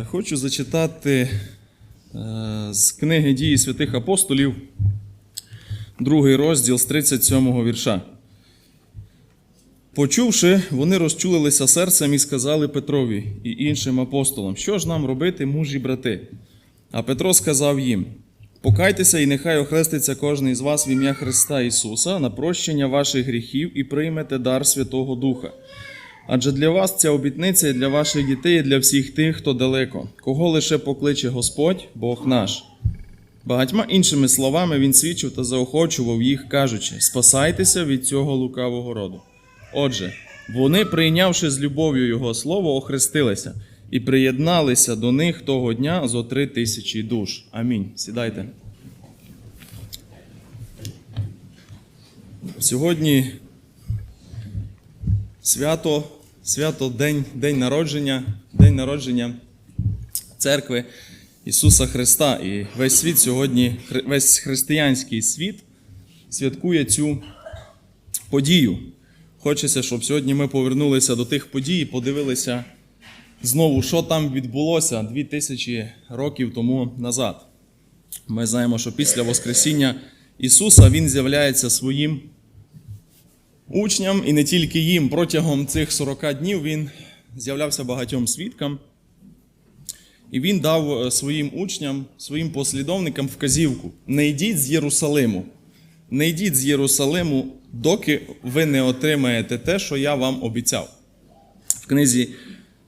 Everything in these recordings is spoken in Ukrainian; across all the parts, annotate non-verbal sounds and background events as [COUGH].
Е, Хочу зачитати е, з книги дії святих апостолів, другий розділ з 37 вірша. Почувши, вони розчулилися серцем і сказали Петрові і іншим апостолам, що ж нам робити, мужі брати? А Петро сказав їм: Покайтеся, і нехай охреститься кожен із вас в ім'я Христа Ісуса на прощення ваших гріхів і приймете дар Святого Духа. Адже для вас ця обітниця і для ваших дітей, і для всіх тих, хто далеко, кого лише покличе Господь, Бог наш. Багатьма іншими словами він свідчив та заохочував їх, кажучи: Спасайтеся від цього лукавого роду. Отже, вони, прийнявши з любов'ю його слово, охрестилися і приєдналися до них того дня зо три тисячі душ. Амінь. Сідайте. Сьогодні свято, свято день, день народження, день народження церкви Ісуса Христа. І весь світ сьогодні, весь християнський світ святкує цю подію. Хочеться, щоб сьогодні ми повернулися до тих подій і подивилися знову, що там відбулося 2000 років тому назад. Ми знаємо, що після Воскресіння Ісуса Він з'являється своїм учням і не тільки їм. Протягом цих 40 днів Він з'являвся багатьом свідкам. І він дав е, своїм учням, своїм послідовникам вказівку: не йдіть з Єрусалиму, не йдіть з Єрусалиму, доки ви не отримаєте те, що я вам обіцяв. В книзі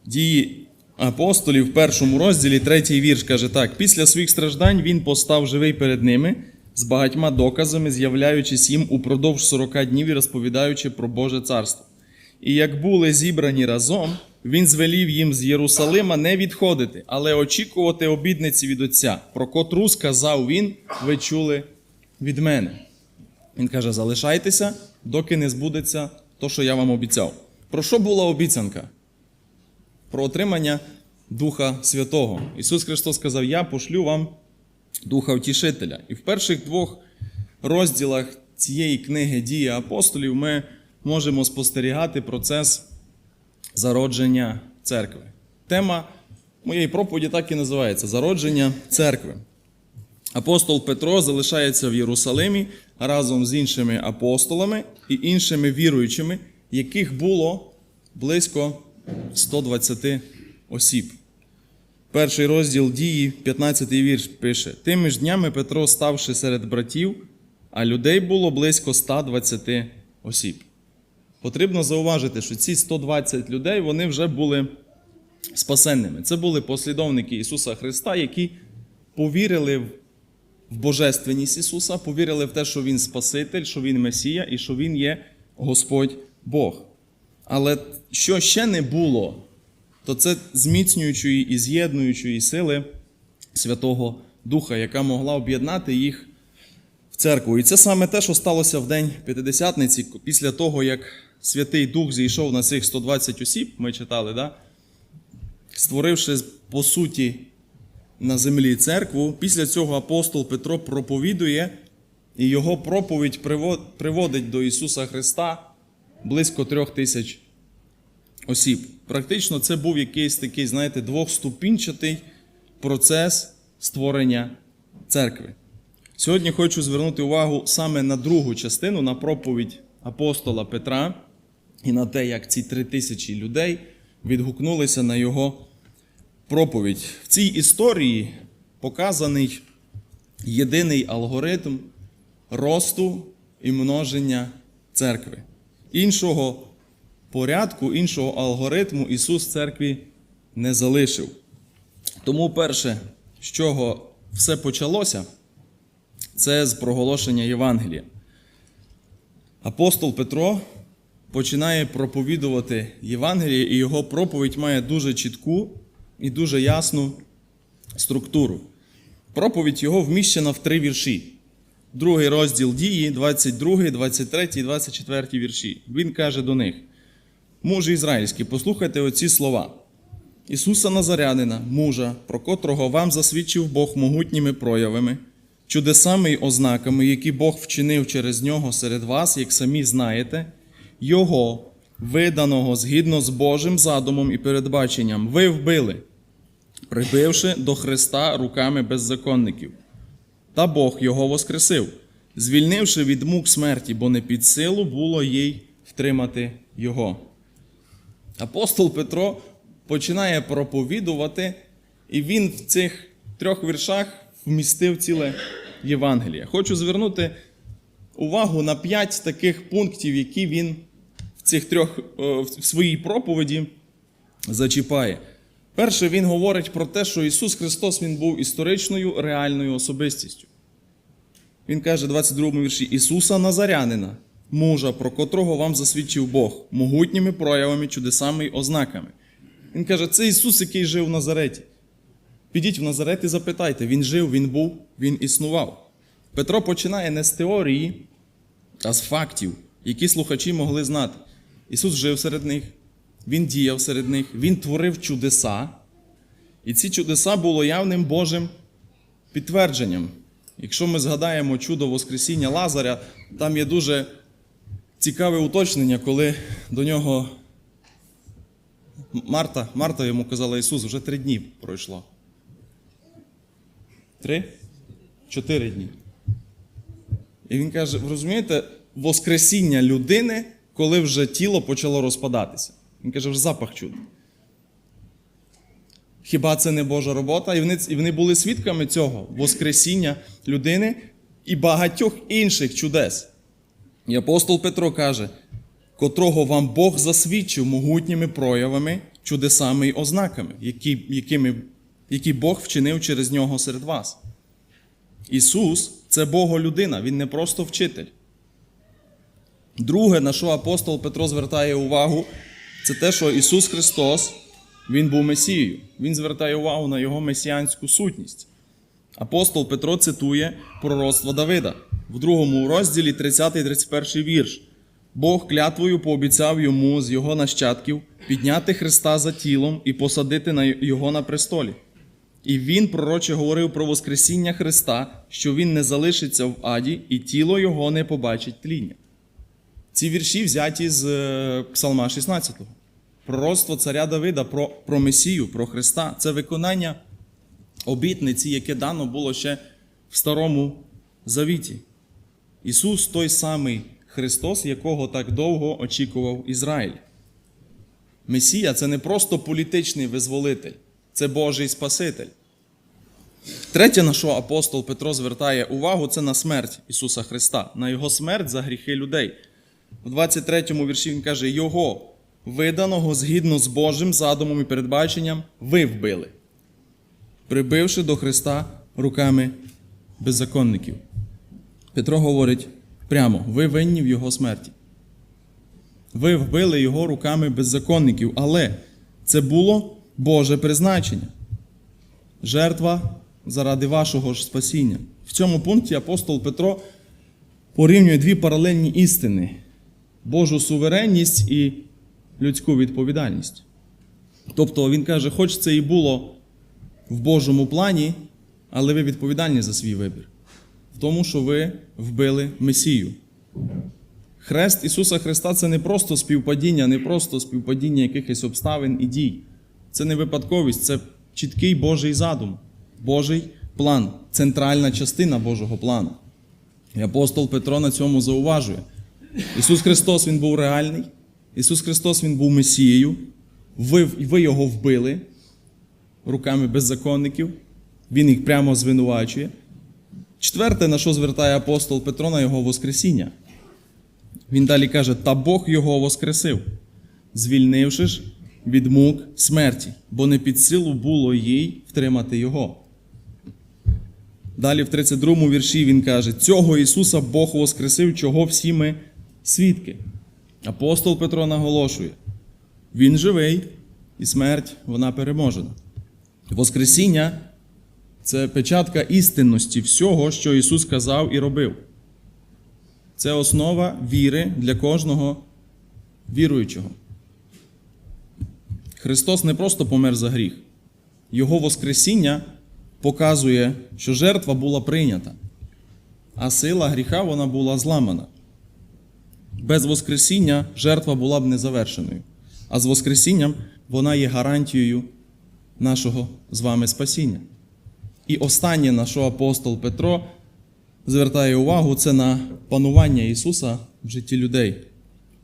дії апостолів, в першому розділі, третій вірш каже так: після своїх страждань він постав живий перед ними з багатьма доказами, з'являючись їм упродовж 40 днів і розповідаючи про Боже царство. І як були зібрані разом, він звелів їм з Єрусалима не відходити, але очікувати обідниці від Отця, про котру сказав він, ви чули від мене. Він каже: залишайтеся, доки не збудеться то, що я вам обіцяв. Про що була обіцянка? Про отримання Духа Святого. Ісус Христос сказав: Я пошлю вам Духа Втішителя. І в перших двох розділах цієї книги дії апостолів ми можемо спостерігати процес зародження церкви. Тема моєї проповіді так і називається Зародження церкви. Апостол Петро залишається в Єрусалимі разом з іншими апостолами і іншими віруючими, яких було близько 120 осіб. Перший розділ дії, 15 вірш пише: Тими ж днями Петро, ставши серед братів, а людей було близько 120 осіб. Потрібно зауважити, що ці 120 людей вони вже були спасенними. Це були послідовники Ісуса Христа, які повірили в божественність Ісуса, повірили в те, що Він Спаситель, що Він Месія і що Він є Господь Бог. Але що ще не було, то це зміцнюючої і з'єднуючої сили Святого Духа, яка могла об'єднати їх в церкву. І це саме те, що сталося в день П'ятидесятниці, після того, як Святий Дух зійшов на цих 120 осіб, ми читали, да? створивши по суті на землі церкву. Після цього апостол Петро проповідує, і його проповідь приводить до Ісуса Христа близько трьох тисяч осіб. Практично це був якийсь такий, знаєте, двохступінчатий процес створення церкви. Сьогодні хочу звернути увагу саме на другу частину, на проповідь апостола Петра і на те, як ці три тисячі людей відгукнулися на його проповідь. В цій історії показаний єдиний алгоритм росту і множення церкви. Іншого порядку, іншого алгоритму Ісус церкві не залишив. Тому перше, з чого все почалося, це з проголошення Євангелія. Апостол Петро починає проповідувати Євангеліє, і його проповідь має дуже чітку і дуже ясну структуру. Проповідь його вміщена в три вірші. Другий розділ дії, 22, 23 і 24 вірші. Він каже до них: Мужі ізраїльські, послухайте оці слова. Ісуса Назарянина, мужа, про котрого вам засвідчив Бог могутніми проявами, чудесами й ознаками, які Бог вчинив через нього серед вас, як самі знаєте, Його, виданого згідно з Божим задумом і передбаченням, ви вбили, прибивши до Христа руками беззаконників. Та Бог його воскресив, звільнивши від мук смерті, бо не під силу було їй втримати його. Апостол Петро починає проповідувати, і він в цих трьох віршах вмістив ціле Євангеліє. Хочу звернути увагу на п'ять таких пунктів, які він в цих трьох е, в своїй проповіді зачіпає. Перше, він говорить про те, що Ісус Христос Він був історичною реальною особистістю. Він каже, в 22 вірші Ісуса Назарянина, мужа, про котрого вам засвідчив Бог, могутніми проявами, чудесами й ознаками. Він каже, це Ісус, який жив в Назареті. Підіть в Назарет і запитайте, Він жив, Він був, Він існував. Петро починає не з теорії, а з фактів, які слухачі могли знати. Ісус жив серед них, Він діяв серед них, Він творив чудеса. І ці чудеса було явним Божим підтвердженням. Якщо ми згадаємо чудо Воскресіння Лазаря, там є дуже цікаве уточнення, коли до нього Марта, Марта йому казала Ісус, вже три дні пройшло. Три? Чотири дні. І він каже: ви розумієте, Воскресіння людини, коли вже тіло почало розпадатися. Він каже, вже запах чути. Хіба це не Божа робота? І вони, і вони були свідками цього Воскресіння людини і багатьох інших чудес. І апостол Петро каже, котрого вам Бог засвідчив могутніми проявами, чудесами і ознаками, які, якими, які Бог вчинив через нього серед вас. Ісус це Боголюдина, Він не просто вчитель. Друге, на що апостол Петро звертає увагу, це те, що Ісус Христос, Він був Месією. Він звертає увагу на Його месіанську сутність. Апостол Петро цитує пророцтво Давида в другому розділі 30 і 31 вірш. Бог клятвою пообіцяв йому з його нащадків підняти Христа за тілом і посадити його на престолі. І він пророче говорив про Воскресіння Христа, що він не залишиться в аді, і тіло його не побачить тління. Ці вірші взяті з е, Псалма 16. Пророцтво царя Давида про, про Месію, про Христа це виконання обітниці, яке дано було ще в Старому Завіті. Ісус той самий Христос, якого так довго очікував Ізраїль. Месія це не просто політичний визволитель, це Божий Спаситель. Третє, на що апостол Петро звертає увагу, це на смерть Ісуса Христа, на Його смерть за гріхи людей. В 23 му вірші він каже: Його, виданого згідно з Божим задумом і передбаченням, ви вбили, прибивши до Христа руками беззаконників. Петро говорить прямо: ви винні в Його смерті. Ви вбили його руками беззаконників, але це було Боже призначення. Жертва заради вашого ж спасіння. В цьому пункті апостол Петро порівнює дві паралельні істини: Божу суверенність і людську відповідальність. Тобто він каже, хоч це і було в Божому плані, але ви відповідальні за свій вибір. В тому, що ви вбили Месію. Хрест Ісуса Христа це не просто співпадіння, не просто співпадіння якихось обставин і дій. Це не випадковість, це чіткий Божий задум, Божий план, центральна частина Божого плану. І апостол Петро на цьому зауважує. Ісус Христос Він був реальний, Ісус Христос Він був Месією, ви, ви його вбили руками беззаконників, Він їх прямо звинувачує. Четверте, на що звертає апостол Петро на Його Воскресіння. Він далі каже: та Бог його воскресив, звільнивши ж від мук смерті, бо не під силу було їй втримати його. Далі в 32 му вірші він каже: цього Ісуса Бог воскресив, чого всі ми свідки. Апостол Петро наголошує: Він живий, і смерть вона переможена. Воскресіння це печатка істинності всього, що Ісус казав і робив. Це основа віри для кожного віруючого. Христос не просто помер за гріх. Його Воскресіння показує, що жертва була прийнята, а сила гріха вона була зламана. Без Воскресіння жертва була б незавершеною. А з Воскресінням вона є гарантією нашого з вами спасіння. І останнє, на що апостол Петро звертає увагу, це на панування Ісуса в житті людей.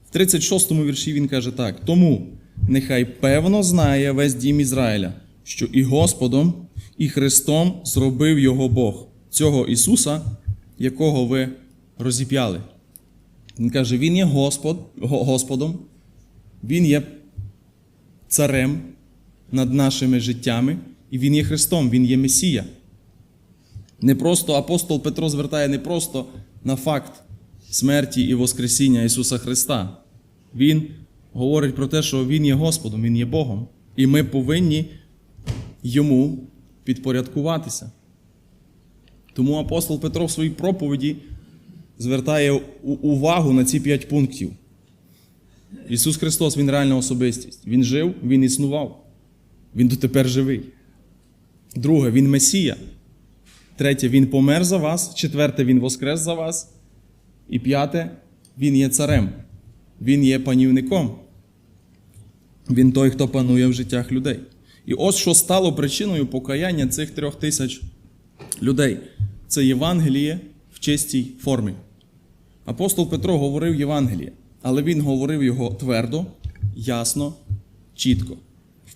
В 36 му вірші він каже так: Тому нехай певно знає весь дім Ізраїля, що і Господом, і Христом зробив його Бог, цього Ісуса, якого ви розіп'яли. Він каже, Він є Господ, Господом, Він є царем над нашими життями, і Він є Христом, Він є Месія. Не просто апостол Петро звертає не просто на факт смерті і Воскресіння Ісуса Христа. Він говорить про те, що Він є Господом, Він є Богом, і ми повинні йому підпорядкуватися. Тому апостол Петро в своїй проповіді звертає увагу на ці п'ять пунктів. Ісус Христос Він реальна особистість. Він жив, Він існував. Він дотепер живий. Друге, Він Месія. Третє, Він помер за вас. Четверте, Він воскрес за вас. І п'яте, Він є царем. Він є панівником. Він той, хто панує в життях людей. І ось що стало причиною покаяння цих трьох тисяч людей. Це Євангеліє в чистій формі. Апостол Петро говорив Євангеліє, але він говорив його твердо, ясно, чітко,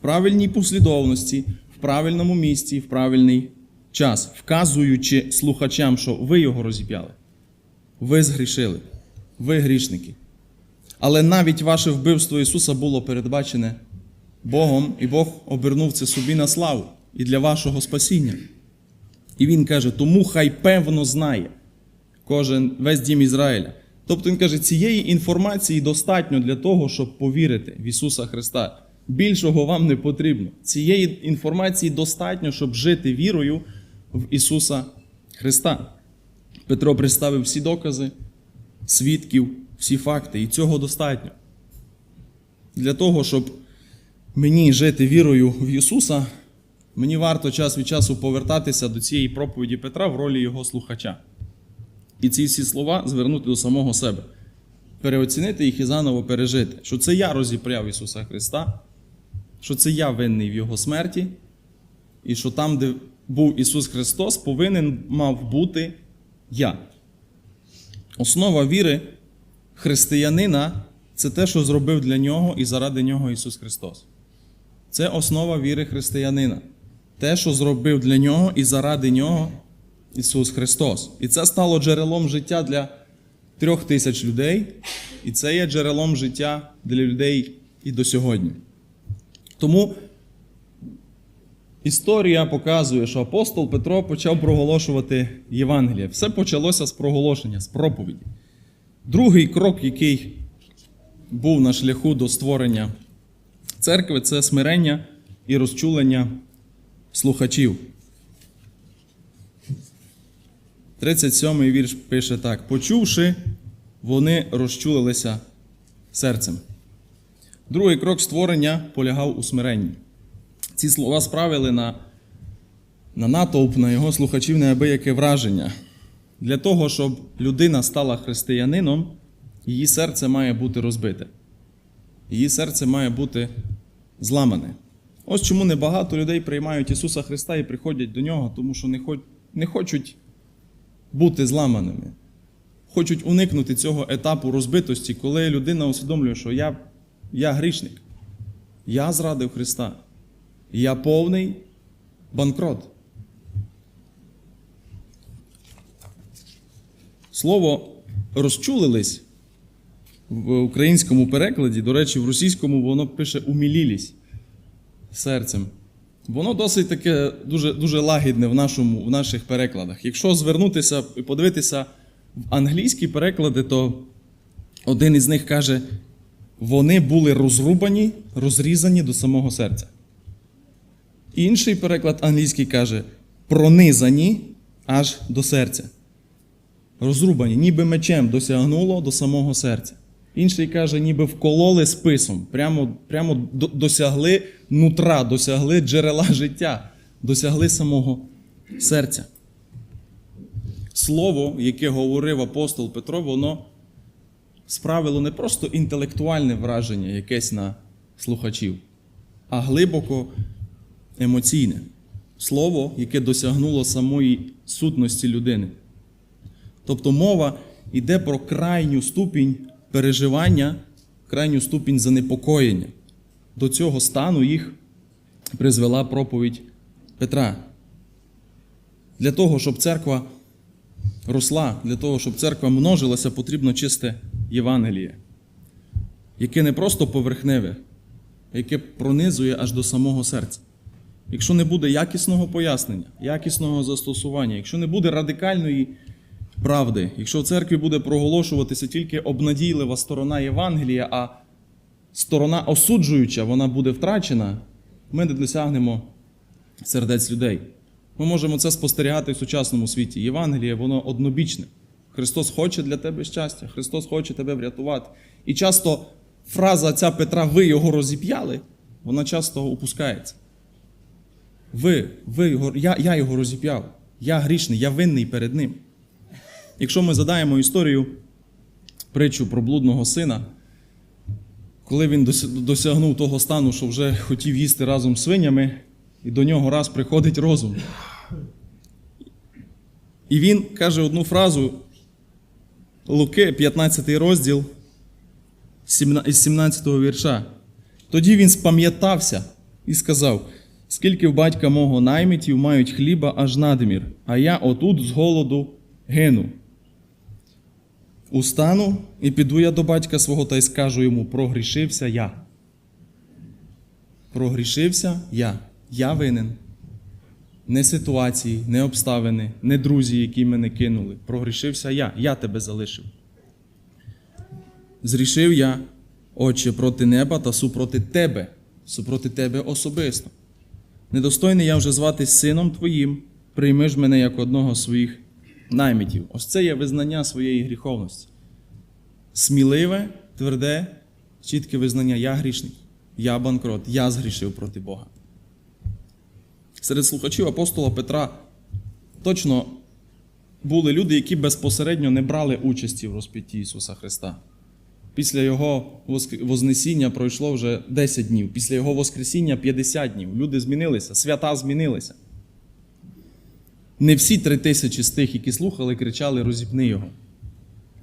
правильній послідовності, в правильному місці, в правильний час, вказуючи слухачам, що ви його розіп'яли. Ви згрішили, ви грішники. Але навіть ваше вбивство Ісуса було передбачене Богом, і Бог обернув це собі на славу і для вашого спасіння. І Він каже, тому хай певно знає кожен весь дім Ізраїля. Тобто він каже, цієї інформації достатньо для того, щоб повірити в Ісуса Христа. Більшого вам не потрібно. Цієї інформації достатньо, щоб жити вірою в Ісуса Христа. Петро представив всі докази, свідків, всі факти, і цього достатньо. Для того, щоб мені жити вірою в Ісуса, мені варто час від часу повертатися до цієї проповіді Петра в ролі його слухача. І ці всі слова звернути до самого себе, переоцінити їх і заново пережити, що це я розіпряв Ісуса Христа, що це я винний в Його смерті, і що там, де був Ісус Христос, повинен мав бути я. Основа віри християнина це те, що зробив для нього і заради нього Ісус Христос. Це основа віри християнина. Те, що зробив для нього і заради нього Ісус Христос. І це стало джерелом життя для трьох тисяч людей, і це є джерелом життя для людей і до сьогодні. Тому історія показує, що апостол Петро почав проголошувати Євангеліє. Все почалося з проголошення, з проповіді. Другий крок, який був на шляху до створення церкви, це смирення і розчулення слухачів. 37-й вірш пише так: Почувши, вони розчулилися серцем. Другий крок створення полягав у смиренні. Ці слова справили на, на натовп, на його слухачів неабияке враження. Для того, щоб людина стала християнином, її серце має бути розбите. Її серце має бути зламане. Ось чому небагато людей приймають Ісуса Христа і приходять до Нього, тому що не, хоч, не хочуть бути зламаними. Хочуть уникнути цього етапу розбитості, коли людина усвідомлює, що я, я грішник, я зрадив Христа, я повний банкрот. Слово розчулились в українському перекладі, до речі, в російському воно пише умілілість серцем. Воно досить таке дуже, дуже лагідне в, нашому, в наших перекладах. Якщо звернутися і подивитися в англійські переклади, то один із них каже: вони були розрубані, розрізані до самого серця. Інший переклад англійський каже: пронизані аж до серця. Розрубані, ніби мечем досягнуло до самого серця. Інший каже, ніби вкололи списом, прямо, прямо досягли нутра, досягли джерела життя, досягли самого серця. Слово, яке говорив апостол Петро, воно справило не просто інтелектуальне враження якесь на слухачів, а глибоко емоційне. Слово, яке досягнуло самої сутності людини. Тобто мова йде про крайню ступінь переживання, крайню ступінь занепокоєння. До цього стану їх призвела проповідь Петра. Для того, щоб церква росла, для того, щоб церква множилася, потрібно чисте Євангеліє, яке не просто поверхневе, а яке пронизує аж до самого серця. Якщо не буде якісного пояснення, якісного застосування, якщо не буде радикальної правди, якщо в церкві буде проголошуватися тільки обнадійлива сторона Євангелія, а сторона осуджуюча, вона буде втрачена, ми не досягнемо сердець людей. Ми можемо це спостерігати в сучасному світі. Євангеліє, воно однобічне. Христос хоче для тебе щастя, Христос хоче тебе врятувати. І часто фраза ця Петра, ви його розіп'яли, вона часто упускається. Ви, ви його, я, я його розіп'яв. Я грішний, я винний перед ним. Якщо ми задаємо історію, притчу про блудного сина, коли він досягнув того стану, що вже хотів їсти разом з свинями, і до нього раз приходить розум. І він каже одну фразу Луки, 15 розділ із 17 вірша. Тоді він спам'ятався і сказав: скільки в батька мого наймитів мають хліба аж надмір, а я отут з голоду гину. Устану і піду я до батька свого та й скажу йому: прогрішився я. Прогрішився я. Я винен. Не ситуації, не обставини, не друзі, які мене кинули. Прогрішився я. Я тебе залишив. Зрішив я, Отче, проти неба та супроти тебе, супроти тебе особисто. Недостойний я вже зватись сином твоїм, прийми ж мене як одного з своїх наймитів. Ось це є визнання своєї гріховності. Сміливе, тверде, чітке визнання: я грішник, я банкрот, я згрішив проти Бога. Серед слухачів апостола Петра точно були люди, які безпосередньо не брали участі в розп'ятті Ісуса Христа. Після Його Вознесіння пройшло вже 10 днів, після Його Воскресіння 50 днів. Люди змінилися, свята змінилися. Не всі три тисячі з тих, які слухали, кричали розіпни його.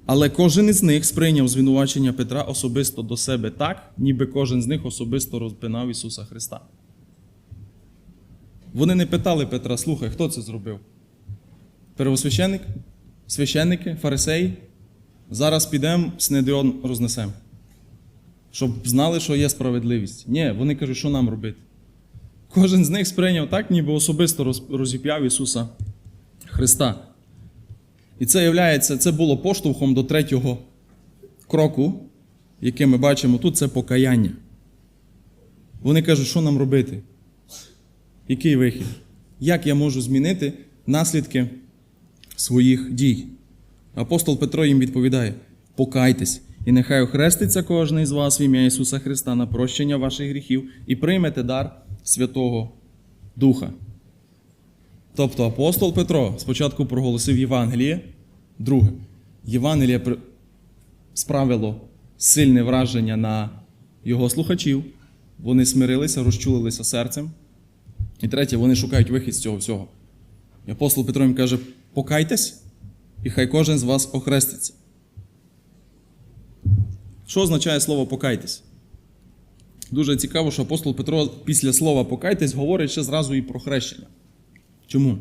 Але кожен із них сприйняв звинувачення Петра особисто до себе так, ніби кожен з них особисто розпинав Ісуса Христа. Вони не питали Петра, слухай, хто це зробив? Первосвященник? Священники, фарисеї? Зараз підемо, Снедіон рознесемо. Щоб знали, що є справедливість. Ні, вони кажуть, що нам робити. Кожен з них сприйняв так, ніби особисто розіп'яв Ісуса Христа. І це являється, це було поштовхом до третього кроку, який ми бачимо тут, це покаяння. Вони кажуть, що нам робити? Який вихід? Як я можу змінити наслідки своїх дій? Апостол Петро їм відповідає: покайтесь, і нехай охреститься кожен із вас в ім'я Ісуса Христа на прощення ваших гріхів і приймете дар Святого Духа. Тобто апостол Петро спочатку проголосив Євангеліє, друге, Євангеліє справило сильне враження на його слухачів, вони смирилися, розчулилися серцем. І третє, вони шукають вихід з цього всього. І апостол Петро їм каже: покайтесь, і хай кожен з вас охреститься. Що означає слово покайтесь? Дуже цікаво, що апостол Петро після слова покайтесь говорить ще зразу і про хрещення. Чому?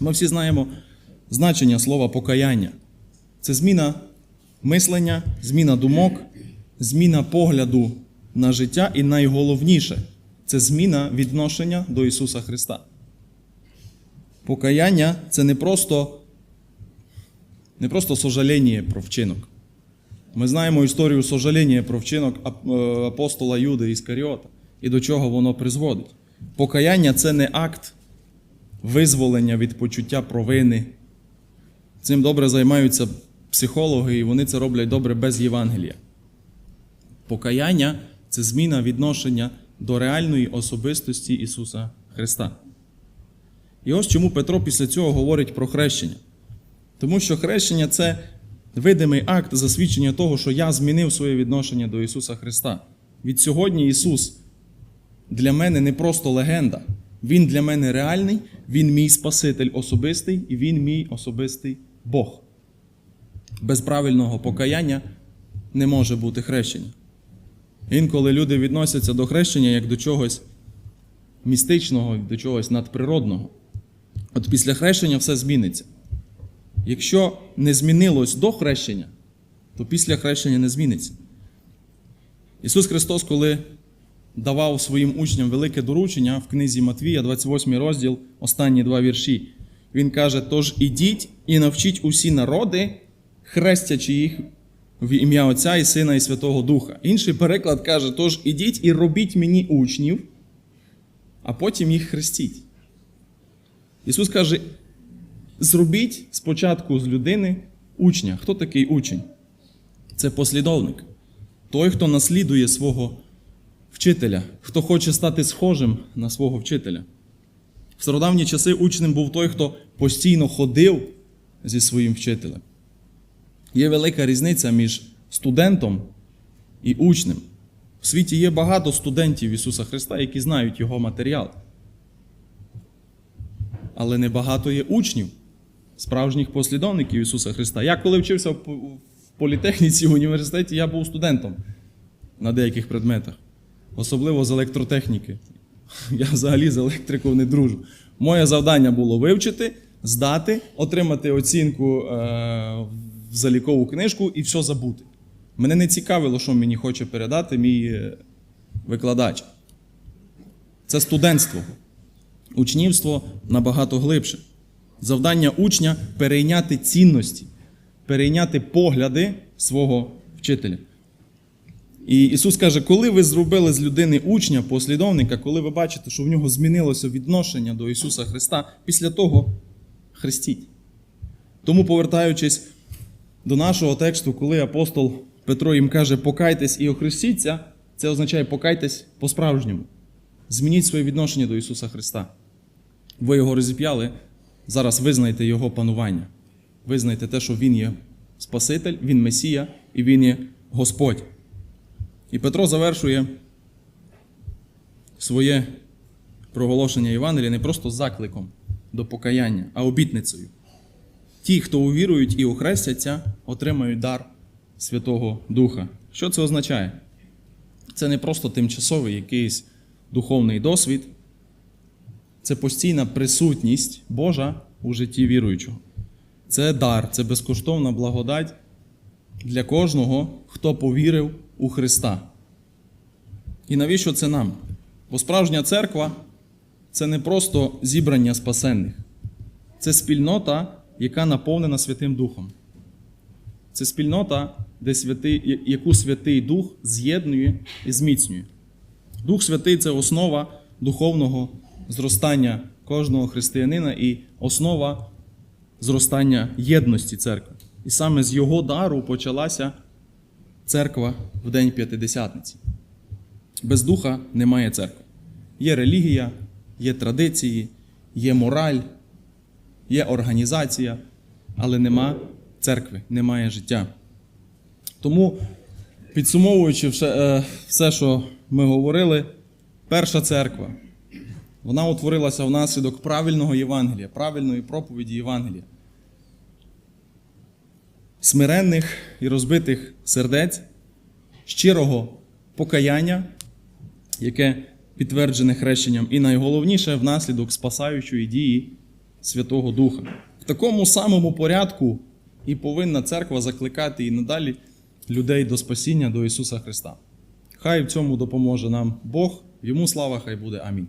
Ми всі знаємо значення слова покаяння. Це зміна мислення, зміна думок, зміна погляду на життя і найголовніше це зміна відношення до Ісуса Христа. Покаяння це не просто, не просто сожаління про вчинок. Ми знаємо історію сожаління про вчинок е, апостола Юди Іскаріота і до чого воно призводить. Покаяння це не акт визволення від почуття провини. Цим добре займаються психологи, і вони це роблять добре без Євангелія. Покаяння це зміна відношення до реальної особистості Ісуса Христа. І ось чому Петро після цього говорить про хрещення. Тому що хрещення це видимий акт засвідчення того, що я змінив своє відношення до Ісуса Христа. Від сьогодні Ісус для мене не просто легенда, Він для мене реальний, він мій Спаситель особистий і він мій особистий Бог. Без правильного покаяння не може бути хрещення. Інколи люди відносяться до хрещення як до чогось містичного, до чогось надприродного. От після хрещення все зміниться. Якщо не змінилось до хрещення, то після хрещення не зміниться. Ісус Христос, коли давав своїм учням велике доручення в книзі Матвія, 28 розділ, останні два вірші, Він каже: Тож ідіть і навчіть усі народи, хрестячи їх в ім'я Отця і Сина і Святого Духа. Інший переклад каже: Тож ідіть і робіть мені учнів, а потім їх хрестіть. Ісус каже: зробіть спочатку з людини учня. Хто такий учень? Це послідовник. Той, хто наслідує свого вчителя, хто хоче стати схожим на свого вчителя. В стародавні часи учнем був той, хто постійно ходив зі своїм вчителем. Є велика різниця між студентом і учнем. В світі є багато студентів Ісуса Христа, які знають Його матеріал. Але небагато є учнів, справжніх послідовників Ісуса Христа. Я коли вчився в політехніці в університеті, я був студентом на деяких предметах, особливо з електротехніки. [LAUGHS] Я взагалі з електрикою не дружу. Моє завдання було вивчити, здати, отримати оцінку е- в залікову книжку і все забути. Мене не цікавило, що мені хоче передати мій е, викладач. Це студентство. Учнівство набагато глибше. Завдання учня перейняти цінності, перейняти погляди свого вчителя. І Ісус каже, коли ви зробили з людини учня, послідовника, коли ви бачите, що в нього змінилося відношення до Ісуса Христа, після того хрестіть. Тому, повертаючись до нашого тексту, коли апостол Петро їм каже, покайтесь і охрестіться, це означає покайтесь по-справжньому. Змініть своє відношення до Ісуса Христа. Ви його розіп'яли, зараз визнайте Його панування. Визнайте те, що Він є Спаситель, Він Месія і Він є Господь. І Петро завершує своє проголошення Євангелія не просто закликом до покаяння, а обітницею. Ті, хто увірують і охрестяться, отримають дар Святого Духа. Що це означає? Це не просто тимчасовий якийсь духовний досвід, це постійна присутність Божа у житті віруючого. Це дар, це безкоштовна благодать для кожного, хто повірив у Христа. І навіщо це нам? Бо справжня церква це не просто зібрання спасенних, це спільнота, яка наповнена Святим Духом. Це спільнота, де святий, яку Святий Дух з'єднує і зміцнює. Дух Святий це основа духовного зростання кожного християнина і основа зростання єдності церкви. І саме з його дару почалася церква в День П'ятидесятниці. Без духа немає церкви. Є релігія, є традиції, є мораль, є організація, але нема церкви, немає життя. Тому, підсумовуючи все, що ми говорили, перша церква, вона утворилася внаслідок правильного Євангелія, правильної проповіді Євангелія. Смиренних і розбитих сердець, щирого покаяння, яке підтверджене хрещенням, і найголовніше внаслідок спасаючої дії Святого Духа. В такому самому порядку і повинна церква закликати і надалі людей до спасіння до Ісуса Христа. Хай в цьому допоможе нам Бог, йому слава, хай буде. Амінь.